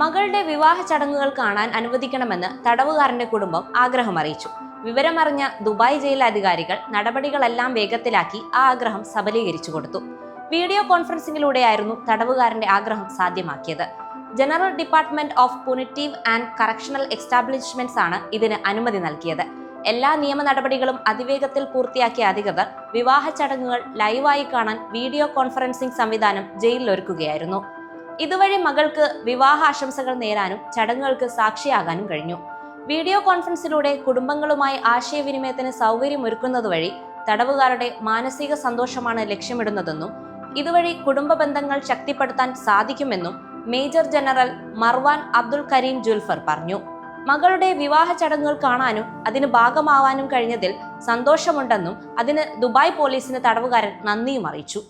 മകളുടെ വിവാഹ ചടങ്ങുകൾ കാണാൻ അനുവദിക്കണമെന്ന് തടവുകാരന്റെ കുടുംബം ആഗ്രഹം അറിയിച്ചു വിവരമറിഞ്ഞ ദുബായ് ജയിൽ അധികാരികൾ നടപടികളെല്ലാം വേഗത്തിലാക്കി ആ ആഗ്രഹം സബലീകരിച്ചു കൊടുത്തു. വീഡിയോ കോൺഫറൻസിംഗിലൂടെയായിരുന്നു തടവുകാരന്റെ ആഗ്രഹം സാധ്യമാക്കിയത്. General department of punitive and correctional establishments ആണ് ഇതിന് അനുമതി നൽകിയത്. എല്ലാ നിയമ നടപടികളും അതിവേഗത്തിൽ പൂർത്തിയാക്കിയ അധികൃതർ വിവാഹ ചടങ്ങുകൾ ലൈവായി കാണാൻ വീഡിയോ കോൺഫറൻസിംഗ് സംവിധാനം ജയിലിൽ ഒരുക്കുകയായിരുന്നു ഇതുവഴി മകൾക്ക് വിവാഹ ആശംസകൾ നേരാനും ചടങ്ങുകൾക്ക് സാക്ഷിയാകാനും കഴിഞ്ഞു. വീഡിയോ കോൺഫറൻസിലൂടെ കുടുംബങ്ങളുമായി ആശയവിനിമയത്തിന് സൗകര്യമൊരുക്കുന്നത് വഴി തടവുകാരുടെ മാനസിക സന്തോഷമാണ് ലക്ഷ്യമിടുന്നതെന്നും ഇതുവഴി കുടുംബ ബന്ധങ്ങൾ ശക്തിപ്പെടുത്താൻ സാധിക്കുമെന്നും major general Marwan Abdul Karim Julfar പറഞ്ഞു. മകളുടെ വിവാഹ ചടങ്ങുകൾ കാണാനും അതിന് ഭാഗമാവാനും കഴിഞ്ഞതിൽ സന്തോഷമുണ്ടെന്നും അതിന് ദുബായ് പോലീസിന് തടവുകാരൻ നന്ദിയും അറിയിച്ചു.